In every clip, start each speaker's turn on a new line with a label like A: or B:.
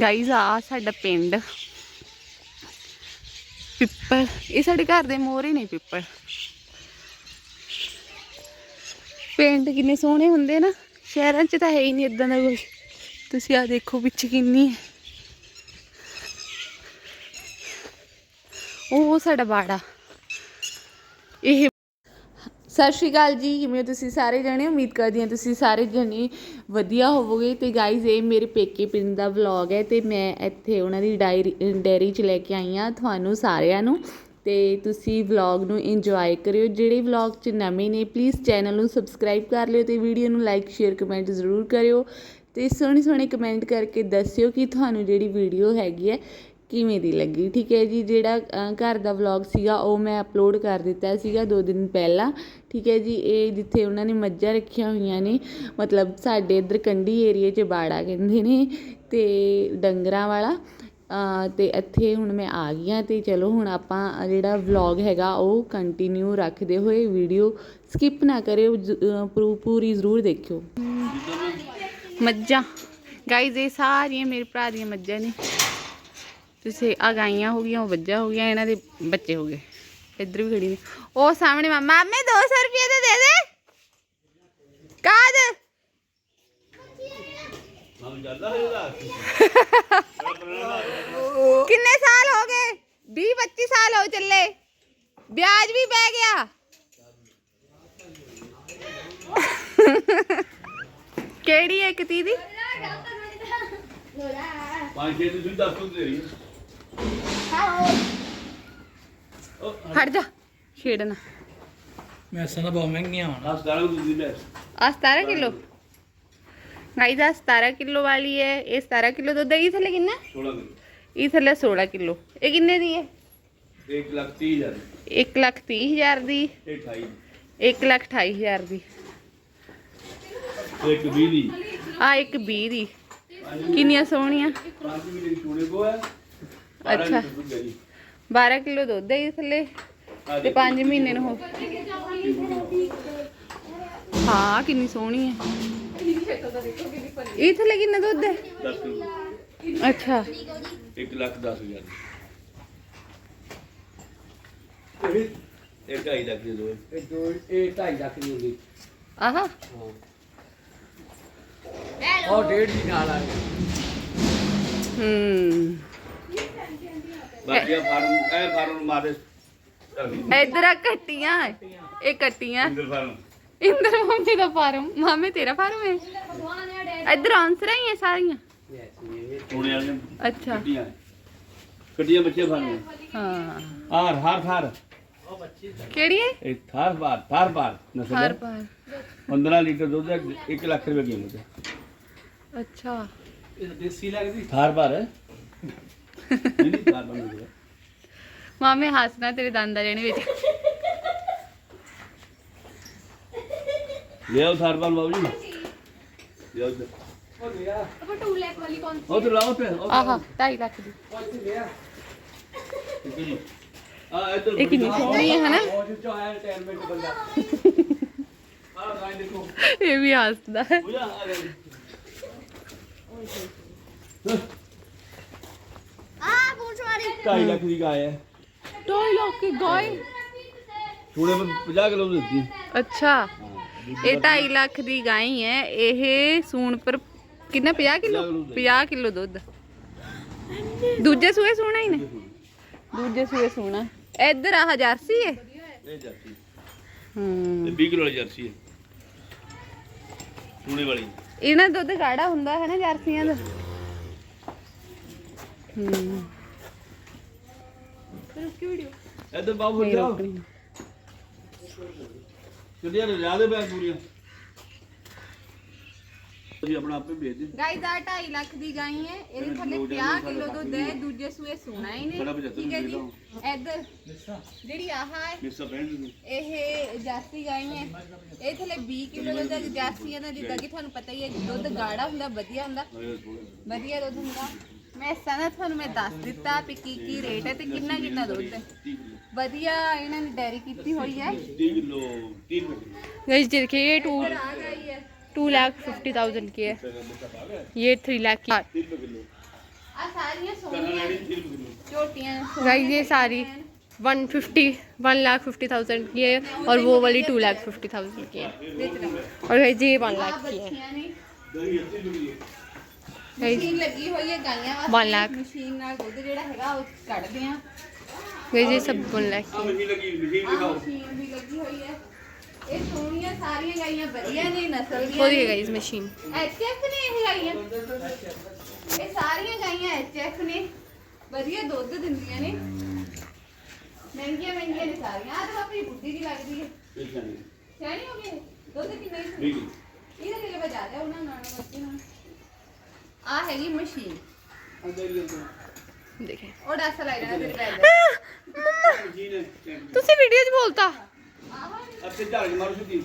A: Guys ਆ ਸਾਡਾ ਪਿੰਡ। ਪਿੱਪਲ। ਇਹ ਸਾਡੇ ਘਰ ਦੇ ਮੋਹਰੇ ਨੇ ਪਿੱਪਲ। ਪਿੰਡ ਕਿੰਨੇ ਸੋਹਣੇ ਹੁੰਦੇ ਨਾ। ਸ਼ਹਿਰਾਂ 'ਚ ਤਾਂ ਹੈ ਹੀ ਨਹੀਂ ਇਦਾਂ ਦਾ ਕੁਝ ਤੁਸੀਂ ਆ ਦੇਖੋ ਪਿੱਛੇ ਕਿੰਨੀ ਹੈ। ਉਹ ਸਾਡਾ ਬਾੜਾ। ਇਹ ਸਤਿ ਸ਼੍ਰੀ ਅਕਾਲ ਜੀ ਕਿਵੇਂ ਹੋ ਤੁਸੀਂ ਸਾਰੇ ਜਣੇ, ਉਮੀਦ ਕਰਦੀ ਹਾਂ ਤੁਸੀਂ ਸਾਰੇ ਜਣੇ ਵਧੀਆ ਹੋਵੋਗੇ। ਤੇ ਗਾਈਜ਼ ਇਹ ਮੇਰੇ ਪੇਕੇ ਪਿੰਡ ਦਾ ਵਲੌਗ ਹੈ ਤੇ ਮੈਂ ਇੱਥੇ ਉਹਨਾਂ ਦੀ ਡਾਇਰੀ, ਡੈਰੀ 'ਚ ਲੈ ਕੇ ਆਈ ਹਾਂ ਤੁਹਾਨੂੰ ਸਾਰਿਆਂ ਨੂੰ। ਤੇ ਤੁਸੀਂ ਵਲੌਗ ਨੂੰ ਇੰਜੋਏ ਕਰਿਓ। ਜਿਹੜੇ ਵਲੌਗ 'ਚ ਨਵੇਂ ਨੇ ਪਲੀਜ਼ ਚੈਨਲ ਨੂੰ ਸਬਸਕ੍ਰਾਈਬ ਕਰ ਲਿਓ ਤੇ ਵੀਡੀਓ ਨੂੰ ਲਾਈਕ ਸ਼ੇਅਰ ਕਮੈਂਟ ਜ਼ਰੂਰ ਕਰਿਓ। ਤੇ ਸੋਹਣੇ ਸੋਹਣੇ ਕਮੈਂਟ ਕਰਕੇ ਦੱਸਿਓ ਕਿ ਤੁਹਾਨੂੰ ਜਿਹੜੀ ਵੀਡੀਓ ਹੈਗੀ ਹੈ ਕਿਵੇਂ ਦੀ ਲੱਗੀ? ਠੀਕ ਹੈ ਜੀ ਜਿਹੜਾ ਘਰ ਦਾ ਵਲੌਗ ਸੀਗਾ ਉਹ ਮੈਂ ਅਪਲੋਡ ਕਰ ਦਿੱਤਾ ਸੀਗਾ ਦੋ ਦਿਨ ਪਹਿਲਾਂ। ਠੀਕ ਹੈ ਜੀ ਇਹ ਜਿੱਥੇ ਉਹਨਾਂ ਨੇ ਮੱਝਾਂ ਰੱਖੀਆਂ ਹੋਈਆਂ ਨੇ ਮਤਲਬ ਸਾਡੇ ਇੱਧਰ ਕੰਢੀ ਏਰੀਏ 'ਚ ਬਾੜਾ ਕਹਿੰਦੇ ਨੇ ਤੇ ਡੰਗਰਾਂ ਵਾਲਾ ਅ, ਤੇ ਇੱਥੇ ਹੁਣ ਮੈਂ ਆ ਗਈ ਹਾਂ ਤੇ ਚਲੋ ਹੁਣ ਆਪਾਂ ਜਿਹੜਾ ਵਲੌਗ ਹੈਗਾ ਉਹ ਕੰਟੀਨਿਊ ਰੱਖਦੇ ਹੋਏ ਵੀਡੀਓ ਸਕਿਪ ਨਾ ਕਰਿਓ ਜ- ਪੂਰੀ ਜ਼ਰੂਰ ਦੇਖਿਓ। ਮੱਝਾਂ। ਗਾਈਜ਼ ਇਹ ਸਾਰੀਆਂ ਮੇਰੇ ਭਰਾ ਦੀਆਂ ਮੱਝਾਂ ਨੇ। ਤੁਸੀਂ ਆ ਗਾਈਆਂ ਹੋ ਗਈਆਂ ਉਹ ਵੱਜਾ ਹੋ ਗਿਆ ਇਹਨਾਂ ਦੇ ਬੱਚੇ ਹੋ ਗਏ। ਇੱਧਰ ਵੀ ਖੜੀ ਨੇ। ਉਹ ਸਾਹਮਣੇ ਮਾਮਾ ਮੈਂ 200 ਰੁਪਏ ਦੇ ਦੇ ਦੇ। ਕਾਦ ਕਿੰਨੇ ਸਾਲ ਹੋ ਗਏ? 20 25 ਸਾਲ ਹੋ ਚੱਲੇ। ਵਿਆਜ ਵੀ ਪੈ ਗਿਆ। ਕਿਹੜੀ ਹੈ ਇੱਕ ਤੀ ਦੀ?
B: ਪੰਜ ਛੇ ਤੁਸੀਂ ਦੱਸ ਦੋ ਤੇਰੀ।
A: ਹਟ ਜਾ ਛੇੜਨਾ।
C: ਮੈਸਾਂ ਤਾਂ ਬਹੁਤ ਮਹਿੰਗੀਆਂ ਹੋਣ
B: ਦਸ ਦਾਲਾਂ ਤੁਸੀਂ ਲੈ
A: ਆ 17 ਕਿਲੋ? ਗਾਈਸ ਆ 17 ਕਿਲੋ ਵਾਲੀ ਹੈ। ਇਹ 17 ਕਿਲੋ ਦੁੱਧ ਹੈ ਇਹ ਥੱਲੇ ਕਿੰਨਾ?
B: 16 ਕਿਲੋ।
A: ਇਹ ਥੱਲੇ 16 ਕਿਲੋ। ਇਹ ਕਿੰਨੇ ਦੀ ਹੈ?
B: 1 ਲੱਖ 30 ਹਜ਼ਾਰ
A: 1 ਲੱਖ 30 ਹਜ਼ਾਰ ਦੀ।
B: ਇਹ 28
A: 1 ਲੱਖ 28 ਹਜ਼ਾਰ ਦੀ।
B: ਇੱਕ 20 ਦੀ।
A: ਆ ਇੱਕ 20 ਦੀ। ਕਿੰਨੀਆਂ ਸੋਹਣੀਆਂ?
B: 5 ਮਿੰਟ ਛੋੜੇ ਕੋ ਹੈ
A: ਅੱਛਾ। 12 ਕਿਲੋ ਦੁੱਧ ਹੈ ਇਹ ਥੱਲੇ ਤੇ 5 ਮਹੀਨੇ ਨੂੰ ਹੋ ਹਾਂ ਕਿੰਨੀ ਸੋਹਣੀ ਹੈ। ਇਹ ਥੱਲੇ ਕਿੰਨਾ ਦੁੱਧ ਹੈ?
B: 10 ਕਿਲੋ
A: ਅੱਛਾ।
B: 1 ਲੱਖ 10 ਹਜ਼ਾਰ ਇਹ ਢਾਈ ਲੱਖ ਦੇ ਦੋ
C: ਇਹ ਦੋ ਇਹ 2.5 ਲੱਖ ਦੀ ਹੋ ਗਈ।
A: ਆਹਾ।
C: ਉਹ ਡੇਢ ਦੀ ਨਾਲ ਆ ਗਈ।
A: ਹੂੰ।
B: ਬਾਕੀ ਫਾਰਮ ਇਹ ਫਾਰਮ ਮਾਰੇ
A: ਇਧਰ ਆ ਕੱਟੀਆਂ। ਇਹ ਕੱਟੀਆਂ।
B: ਇੰਦਰ ਫਾਰਮ।
A: ਇੰਦਰ ਮੰਮੀ ਦਾ ਫਾਰਮ। ਮਾਮੇ ਤੇਰਾ ਫਾਰਮ ਹੈ? ਇਧਰ ਆਨਸਰ ਹੀ ਹੈ ਸਾਰੀਆਂ।
B: ਵਾਲੀਆਂ
A: ਅੱਛਾ।
B: ਕੱਟੀਆਂ। ਕੱਟੀਆਂ ਬੱਚੇ ਫਾਰਮ
A: ਹਾਂ।
B: ਆਰ ਹਰ ਥਾਰ
A: ਕਿਹੜੀ ਹੈ?
B: ਇਹ ਥਾਰ ਬਾਰ ਥਾਰ ਬਾਰ।
A: ਹਰ
B: ਨਸਲ
A: ਪਾਰ
B: 15 ਲੀਟਰ ਦੁੱਧ 1 ਲੱਖ ਰੁਪਏ ਕੀਮਤ ਹੈ।
A: ਅੱਛਾ।
C: ਇਹ ਦੇਸੀ ਲੱਗਦੀ?
B: ਥਾਰ ਬਾਰ ਹੈ ਨਹੀਂ ਨਹੀਂ ਥਾਰ ਬਾਰ ਨਹੀਂ
A: ਮਾਮੇ ਹੱਸਣਾ ਤੇਰੇ ਦੰਦ ਆ ਜਾਣੇ ਵਿੱਚ।
B: ਲੈ ਆਓ ਥਾਰ ਬਾਰ ਬਾਬੂ ਜੀ। ਲੈ ਆਓ ਇੱਧਰ।
C: ਉਹ ਲਿਆ
B: ਉੱਧਰ ਲਾਓ ਤੇ
A: ਆਹਾ 2.5 ਲੱਖ ਦੀ।
B: ਆ ਇੱਧਰ
A: ਇਹ ਕਿੰਨੀ ਸੋਹਣੀ ਹੈ ਹਨਾ?
C: ਉਹ ਜੋ ਆਇਆ ਰਿਟਾਇਰਮੈਂਟ ਬੰਦਾ। ਆ ਗਾਇ ਦੇਖੋ।
A: ਇਹ ਵੀ ਹੱਸਦਾ। ਹੈ।
B: ਪੂਜਾ ਆ ਗਈ ਢਾਈ ਲੱਖ ਦੀ ਹੈ।
A: 2 ਲੱਖ ਦੀ ਗਾय
B: ਥੋੜੇ 50 ਕਿਲੋ ਦਿੱਤੀ।
A: ਅੱਛਾ ਇਹ 2.5 ਲੱਖ ਦੀ ਗਾਂ ਹੈ। ਇਹ ਸੂਣ ਪਰ ਕਿੰਨਾ 50 ਕਿਲੋ? 50 ਕਿਲੋ ਦੁੱਧ। ਦੂਜੇ ਸੂਏ ਸੂਣਾ ਹੀ ਨੇ। ਦੂਜੇ ਸੂਏ। ਸੂਣਾ। ਇੱਧਰ ਆਹ ਜਰਸੀ ਹੈ
B: ਇਹ ਜਰਸੀ।
A: ਹੂੰ।
B: ਇਹ 20 ਕਿਲੋ ਵਾਲੀ ਜਰਸੀ ਹੈ ਸੂਣੇ ਵਾਲੀ।
A: ਇਹਨਾਂ ਦੁੱਧ ਗਾੜਾ ਹੁੰਦਾ ਹੈ ਨਾ ਜਰਸੀਆਂ ਦਾ। ਹੂੰ।
B: ਇੱਧਰ ਬਾਬੂ
A: ਨਹੀਂ
B: ਜਾਓ
A: ਰੋਕਣੀ।
B: ਕਿੰਨੀਆਂ ਨੇ ਜ਼ਿਆਦਾ ਬੈਗ ਪੂਰੀਆਂ। ਜੀ ਆਪਣਾ ਆਪੇ ਵੇਚ ਦੇ।
A: ਗਾਈ ਦਾ 2.5 ਲੱਖ ਦੀ ਗਾਈ ਹੈ। ਇਹਦੇ ਥੱਲੇ 50 ਕਿਲੋ ਦੁੱਧ ਹੈ। ਦੂਜੇ ਸੂਏ ਸੂਣਾ ਹੀ ਨੇ।
B: ਸਾਡਾ 75
A: ਠੀਕ ਹੈ ਜੀ। ਇੱਧਰ ਜਿਹੜੀ ਆਹ ਹੈ
B: ਮਿਸਾ ਬੈਂਡ ਨੂੰ
A: ਇਹ ਜਾਸੀ ਗਾਈ ਹੈ। ਇਹ ਥੱਲੇ 20 ਕਿਲੋ ਦੁੱਧ ਹੈ। ਜਾਸੀਆਂ ਦਾ ਜਿੱਦਾਂ ਕਿ ਤੁਹਾਨੂੰ ਪਤਾ ਹੀ ਹੈ ਦੁੱਧ ਗਾੜਾ ਹੁੰਦਾ ਵਧੀਆ ਹੁੰਦਾ। ਵਧੀਆ ਦੁੱਧ ਹੁੰਦਾ। ਮੈਂ ਸਾਨਾ ਤੁਹਾਨੂੰ ਮੈਂ ਦੱਸ ਦਿੱਤਾ ਵੀ ਕੀ ਕੀ ਰੇਟ ਹੈ ਤੇ ਕਿੰਨਾ ਕਿੰਨਾ ਦੁੱਧ ਹੈ ਵਧੀਆ ਇਹਨਾਂ ਨੇ ਡੈਰੀ ਕੀਤੀ ਹੋਈ ਹੈ
B: 30 ਕਿਲੋ 30 ਰੁਪਏ
A: गाइस देखिए ये two two lakh fifty thousand की है ये थ्री लाख की
B: 30 ਰੁਪਏ ਕਿਲੋ
D: ਆ ਸਾਰੀਆਂ
B: ਕਰਨਾ
D: ਸੋਹਣੀਆਂ
B: ਲੈਣੀ ਸੀ ਰੁਪਏ
D: ਝੋਟੀਆਂ
A: गाइस ये सारी 150 1 लाख फिफ्टी थाउजेंड की है और वो वाली 2 लाख फिफ्टी थाउजेंड की है और गाइस ये 1
D: ਆ
A: लाख की है
D: ਬੱਚੀਆਂ ਨੇ ਮਸ਼ੀਨ ਲੱਗੀ ਹੋਈ ਹੈ ਗਾਈਆਂ ਵਾਸਤੇ ਮਸ਼ੀਨ ਨਾਲ ਦੁੱਧ ਜਿਹੜਾ ਹੈਗਾ ਉਹ ਕੱਢਦੇ ਆ
A: ਗਈ ਜੀ ਸਬੂਨ
B: ਲੈ
A: ਕੇ
B: ਮਸ਼ੀਨ ਲੱਗੀ ਮਸ਼ੀਨ ਦਿਖਾਓ
D: ਮਸ਼ੀਨ ਵੀ ਲੱਗੀ ਹੋਈ ਹੈ ਇਹ ਸੋਹਣੀਆਂ ਸਾਰੀਆਂ ਗਾਈਆਂ ਵਧੀਆ ਨੇ ਨਸਲ ਦੀਆਂ
A: ਹੋਦੀ ਹੈ ਗਾਈਜ਼ ਮਸ਼ੀਨ
D: ਐਚਐਫ ਨੇ ਇਹ ਗਾਈਆਂ ਇਹ ਸਾਰੀਆਂ ਗਾਈਆਂ ਐਚਐਫ ਨੇ ਵਧੀਆ ਦੁੱਧ ਦਿੰਦੀਆਂ ਨੇ ਮਹਿੰਗੀਆਂ ਮਹਿੰਗੀਆਂ ਨੇ ਸਾਰੀਆਂ ਆ ਤਾਂ ਆਪਣੀ ਬੁੱਢੀ ਦੀ ਲੱਗਦੀ ਹੈ ਸਿਆਣੀ ਹੋ ਗਈ ਦੁੱਧ ਕਿੰਨੇ
B: ਦੀ
D: ਇਹਦੇ ਲਈ ਬਜਾ ਦੇ ਉਹਨਾਂ ਨਾਲ ਮੱਕੀ ਨਾਲ ਆ ਹੈਗੀ ਮਸ਼ੀਨ
B: ਅੰਦਰ ਹੀ
A: देखें
D: ਉਹ ਡਾਸਾ ਲਾਈ ਜਾਣਾ ਤੇਰੇ ਪੈਰ ਦਾ
B: ਮਸ਼ੀਨ
A: तुसी वीडियो च बोलता
D: ਆਹ
B: ਅੱਤੇ ਝਾੜ ਕੇ ਮਾਰੋ ਸਿੱਧੀ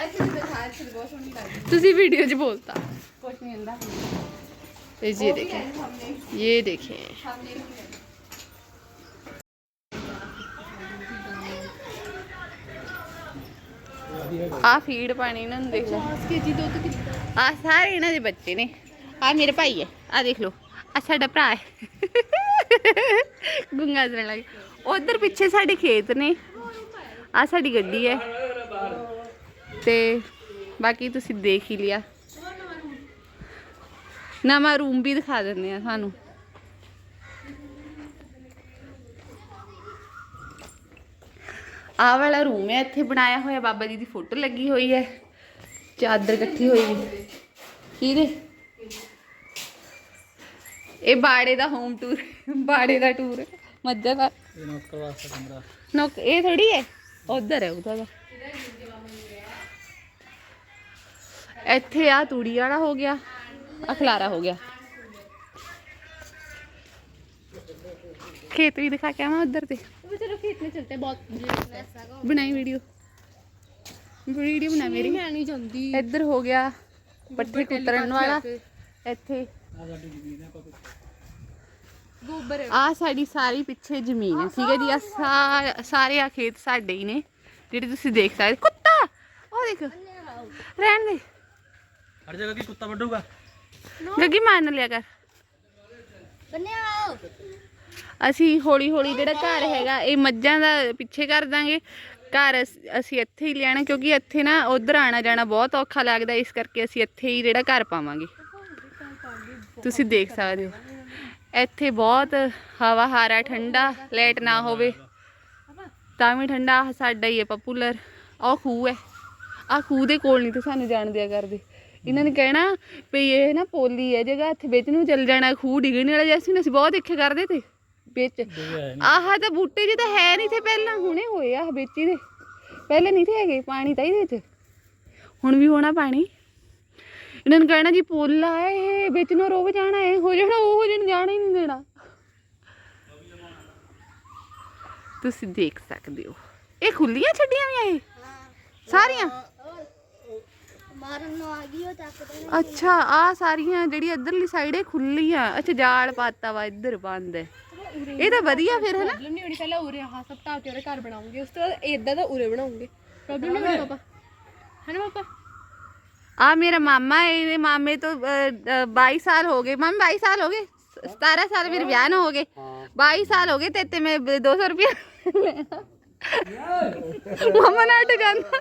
D: ਐਸੇ ਵੀ ਦਿਖਾ ਇੱਥੇ ਬਹੁਤ ਸੋਹਣੀ ਲੱਗਦੀ
A: तुसी वीडियो च बोलता
D: ਕੁਛ ਨਹੀਂ ਹੁੰਦਾ
A: गाइस ये देखें
D: हमने
A: ये देखें
D: हमने भी है।
A: ਆ ਫੀਡ ਪਾਣੀ ਇਹਨਾਂ ਨੂੰ ਦੇਖ ਲਓ ਕੇਜੀ ਦੁੱਧ ਆ ਸਾਰੇ ਇਹਨਾਂ ਦੇ ਬੱਚੇ ਨੇ ਆ ਮੇਰੇ ਭਾਈ ਹੈ। ਆ ਦੇਖ ਲਓ। ਆ ਸਾਡਾ ਭਰਾ ਹੈ। ਗੁੰਗਾ ਜਰਨ ਲੱਗ ਉਧਰ ਪਿੱਛੇ ਸਾਡੇ ਖੇਤ ਨੇ। ਆ ਸਾਡੀ ਗੱਡੀ ਹੈ। ਤੇ ਬਾਕੀ ਤੁਸੀਂ ਦੇਖ ਹੀ ਲਿਆ। ਨਵਾਂ ਰੂਮ ਵੀ ਦਿਖਾ ਦਿੰਦੇ ਆ ਤੁਹਾਨੂੰ ਆਹ ਵਾਲਾ ਰੂਮ ਹੈ। ਇੱਥੇ ਬਣਾਇਆ ਹੋਇਆ ਬਾਬਾ ਜੀ ਦੀ ਫੋਟੋ ਲੱਗੀ ਹੋਈ ਹੈ। ਚਾਦਰ ਇਕੱਠੀ ਹੋਈ ਹੈ। ਕਿਹਦੇ ਇਹ ਬਾੜੇ ਦਾ ਹੋਮ ਟੂਰ ਬਾੜੇ ਦਾ ਟੂਰ ਮੱਝਾਂ ਦਾ।
E: ਇਹ
A: ਇਹ ਥੋੜੀ ਹੈ? ਉਧਰ ਹੈ ਉਹਦਾ ਇੱਥੇ ਆ ਤੂੜੀ ਵਾਲਾ ਹੋ ਗਿਆ ਆ ਹੋ ਗਿਆ। ਖੇਤ ਵੀ ਦਿਖਾ ਕੇ ਆਵਾਂ ਉਧਰ ਤੇ। ਬਣਾਈ ਵੀਡੀਓ ਵੀਡੀਓ ਬਣਾ ਮੇਰੀ। ਇੱਧਰ ਹੋ ਗਿਆ ਪੱਠੇ ਕੁੱਤਰਨ ਵਾਲਾ। ਇੱਥੇ
E: ਆ ਸਾਡੀ
A: ਸਾਰੀ ਪਿੱਛੇ ਜ਼ਮੀਨ ਹੈ ਠੀਕ ਹੈ ਜੀ ਆ ਸਾਰੇ ਆ ਖੇਤ ਸਾਡੇ ਹੀ ਨੇ ਜਿਹੜੇ ਤੁਸੀਂ ਦੇਖ ਸਕਦੇ ਕੁੱਤਾ! ਉਹ ਦੇਖ ਰਹਿਣ ਦੇ।
E: ਹਰ ਜਗ੍ਹਾ ਕੀ ਕੁੱਤਾ ਵੱਢੂਗਾ?
A: ਗੱਗੀ ਮਾਰ ਲਿਆ ਕਰ। ਬੰਨਿਆ ਅਸੀਂ ਹੌਲੀ ਹੌਲੀ ਜਿਹੜਾ ਘਰ ਹੈਗਾ ਇਹ ਮੱਝਾਂ ਦਾ ਪਿੱਛੇ ਕਰ ਦਾਂਗੇ। ਘਰ ਅਸੀਂ ਇੱਥੇ ਹੀ ਲੈਣਾ ਕਿਉਂਕਿ ਇੱਥੇ ਨਾ ਉਧਰ ਆਣਾ ਜਾਣਾ ਬਹੁਤ ਔਖਾ ਲੱਗਦਾ ਇਸ ਕਰਕੇ ਅਸੀਂ ਇੱਥੇ ਹੀ ਜਿਹੜਾ ਘਰ ਪਾਵਾਂਗੇ। ਤੁਸੀਂ ਦੇਖ ਸਕਦੇ ਹੋ। ਇੱਥੇ ਬਹੁਤ ਹਵਾ, ਹਾਰਾ, ਠੰਡਾ, ਲਾਈਟ ਨਾ ਹੋਵੇ। ਤਾਂ ਵੀ ਠੰਡਾ ਆਹ ਸਾਡਾ ਹੀ ਹੈ ਪਪੂਲਰ ਆਹ ਖੂਹ ਹੈ। ਆਹ ਖੂਹ ਦੇ ਕੋਲ ਨਹੀਂ ਤੇ ਸਾਨੂੰ ਜਾਣ ਦਿਆ ਕਰਦੇ। ਇਹਨਾਂ ਨੇ ਕਹਿਣਾ ਵੀ ਇਹ ਨਾ ਪੋਲੀ ਹੈ ਜਗ੍ਹਾ, ਇੱਥੇ ਵਿੱਚ ਨੂੰ ਚੱਲ ਜਾਣਾ, ਖੂਹ ਡਿੱਗਣ ਵਾਲਾ ਜੈਸੇ ਅਸੀਂ ਬਹੁਤ ਦੇਖੇ ਕਰਦੇ ਤੇ। ਵਿੱਚ। ਆਹ ਤਾਂ ਬੂਟੇ ਜਿਹੇ ਤਾਂ ਹੈ ਨਹੀਂ ਤੇ ਪਹਿਲਾਂ, ਹੁਣੇ ਹੋਏ ਆ ਵਿੱਚ ਹੀ ਦੇ। ਪਹਿਲੇ ਨਹੀਂ ਤੇ ਹੈਗੇ, ਪਾਣੀ ਤਾਂ ਇਹਦੇ ਵਿੱਚ। ਹੁਣ ਵੀ ਹੋਣਾ ਪਾਣੀ। ਇਹਨਾਂ ਨੂੰ ਕਹਿਣਾ ਜੀ ਪੁੱਲ ਆ ਇਹ ਵਿੱਚ ਨੂੰ ਰੋਬ ਜਾਣਾ ਇਹ ਹੋ ਜਾਣਾ ਉਹ ਹੋ ਜਾਣਾ ਹੀ ਨਹੀਂ ਦੇਣਾ। ਤੁਸੀਂ ਦੇਖ ਸਕਦੇ ਹੋ। ਇਹ ਖੁੱਲੀਆਂ ਛੱਡੀਆਂ ਵੀ ਆ ਇਹ ਸਾਰੀਆਂ ਅੱਛਾ ਆ ਸਾਰੀਆਂ ਜਿਹੜੀ ਇਧਰਲੀ ਸਾਈਡ ਇਹ ਖੁੱਲੀ ਅੱਛਾ ਜਾਲ ਪਾਤਾ ਵਾ ਇਧਰ ਬੰਦ ਹੈ। ਇਹ ਤਾਂ ਵਧੀਆ ਫਿਰ ਹੈ ਨਾ
F: ਨਹੀਂ ਹੋਣੀ ਪਹਿਲਾਂ ਉਰੇ ਹਾਂ ਸਭ ਤਾਂ ਉਰੇ ਘਰ ਬਣਾਉਂਗੇ। ਉਸ ਤੋਂ ਬਾਅਦ ਇਦਾਂ ਦਾ ਉਰੇ ਬਣਾਉਂਗੇ। ਪ੍ਰੋਬਲਮ ਨਹੀਂ ਹੋਣੀ ਪਾਪਾ? ਹੈ ਪਾਪਾ?
A: ਆ ਮੇਰਾ ਮਾਮਾ ਹੈ ਇਹਦੇ ਮਾਮੇ ਤੋਂ 22 ਸਾਲ ਹੋ ਗਏ ਮਾਮੇ 22 ਸਾਲ ਹੋ ਗਏ 17 ਸਾਲ ਮੇਰੇ ਵਿਆਹ ਨੂੰ ਹੋ ਗਏ 22 ਸਾਲ ਹੋ ਗਏ ਤੇ ਤੇ ਮੈਂ 200 ਰੁਪਏ ਮਾਮਾ ਨਾ
F: ਟਿਕਾਂਦਾ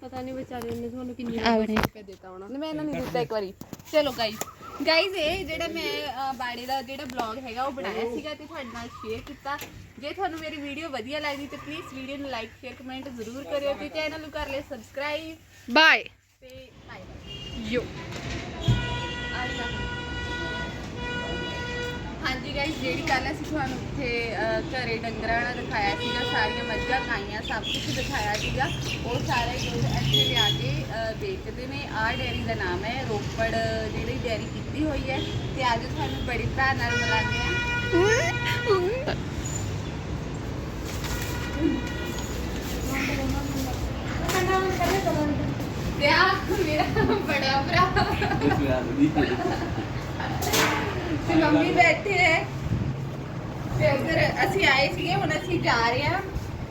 F: ਪਤਾ ਨਹੀਂ ਵਿਚਾਰੇ ਨੇ ਤੁਹਾਨੂੰ
A: ਕਿੰਨੇ
F: ਰੁਪਏ ਦਿੱਤਾ ਹੋਣਾ
A: ਮੈਂ ਇਹਨਾਂ ਨਹੀਂ ਦਿੱਤਾ ਇੱਕ ਵਾਰੀ ਚਲੋ ਗਾਈਸ ਗਾਈਸ ਇਹ ਜਿਹੜਾ ਮੈਂ ਬਾੜੇ ਦਾ ਜਿਹੜਾ ਬਲੌਗ ਹੈਗਾ ਉਹ ਬਣਾਇਆ ਸੀਗਾ ਤੇ ਤੁਹਾਡੇ ਨਾਲ ਸ਼ੇਅਰ ਕੀਤਾ ਜੇ ਤੁਹਾਨੂੰ ਮੇਰੀ ਵੀਡੀਓ ਵਧੀਆ ਲੱਗਦੀ ਤੇ ਪਲੀਜ਼ ਵੀਡੀਓ ਨੂੰ ਲਾਈਕ ਸ਼ੇਅਰ ਕਮੈਂਟ ਜ਼ਰੂਰ ਕਰਿਓ ਤੇ ਚੈਨਲ ਨੂੰ ਕਰ ਲਿਓ ਸਬਸਕ੍ਰਾਈਬ ਬਾਏ ਤੇ ਬਾਏ ਯੋ ਹਾਂਜੀ ਗਾਈਸ ਜਿਹੜੀ ਕੱਲ ਅਸੀਂ ਤੁਹਾਨੂੰ ਇੱਥੇ ਅ, ਘਰੇ ਡੰਗਰਾਂ ਨਾਲ ਦਿਖਾਇਆ ਸੀਗਾ ਸਾਰੀਆਂ ਮੱਝਾਂ ਗਾਈਆਂ ਸਭ ਕੁਝ ਦਿਖਾਇਆ ਸੀਗਾ ਉਹ ਸਾਰਾ ਦੁੱਧ ਇੱਥੇ ਲਿਆ ਕੇ ਅ, ਵੇਚਦੇ ਨੇ। ਆਹ ਡੈਰੀ ਦਾ ਨਾਮ ਹੈ ਰੋਪੜ ਜਿਹੜੀ ਡੈਰੀ ਕੀਤੀ ਹੋਈ ਹੈ ਤੇ ਅੱਜ ਤੁਹਾਨੂੰ ਬੜੀ ਭਰਾ ਨਾਲ ਮਿਲਾਉਂਦੇ ਆ ਤੇ ਆ ਮੇਰਾ ਬੜਾ ਭਰਾ ਤੇ ਮੰਮੀ ਬੈਠੇ ਹੈ ਤੇ ਅਗਰ ਅਸੀਂ ਆਏ ਸੀਗੇ ਹੁਣ ਅਸੀਂ ਜਾ ਰਹੇ ਹਾਂ।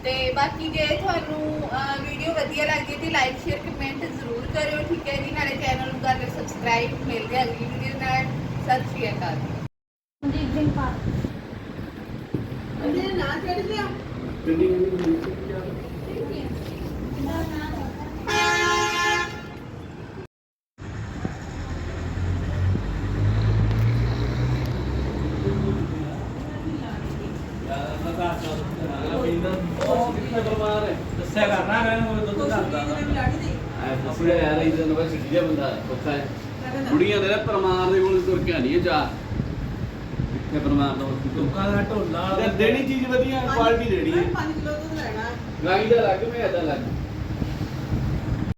A: ਤੇ ਬਾਕੀ ਜੇ ਤੁਹਾਨੂੰ ਵੀਡੀਓ ਵਧੀਆ ਲੱਗਦੀ ਹੈ ਤੇ ਲਾਈਕ ਸ਼ੇਅਰ ਕਮੈਂਟ ਜ਼ਰੂਰ ਕਰਿਓ ਠੀਕ ਹੈ ਜੀ? ਨਾਲੇ ਚੈਨਲ ਨੂੰ ਕਰ ਲਿਓ ਸਬਸਕ੍ਰਾਈਬ ਮਿਲਦੇ ਆ ਅਗਲੀ ਵੀਡੀਓ ਨਾਲ। ਸਤਿ ਸ਼੍ਰੀ ਅਕਾਲ।
B: ਦੱਸਿਆ ਕਰਨਾ ਮੈਂ ਦੁੱਧ ਕਰਦਾ ਐ ਦੱਸਿਆ ਯਾਰ ਇਹ ਯੂਨੀਵਰਸਿਟੀ ਦਾ ਬੰਦਾ ਉੱਥੇ ਹੈ ਕੁੜੀਆਂ ਦੇ ਨਾ ਪਰਮਾਰ ਦੇ ਕੋਲ ਤੁਰ ਕੇ ਆਣੀ ਹੈ ਜਾ ਕਿੱਥੇ ਪਰਮਾਰ ਦਾ
C: ਲੋਕਾਂ ਦਾ ਢੋਲਾ।
B: ਤੇ ਦੇਣੀ ਚੀਜ਼ ਵਧੀਆ ਕੁਆਲਿਟੀ ਦੇਣੀ ਹੈ। 5 ਕਿਲੋ ਦੁੱਧ ਲੈਣਾ। ਗਾਈ ਦਾ ਲੱਗ ਮੈਂ ਏਦਾਂ ਲੱਗ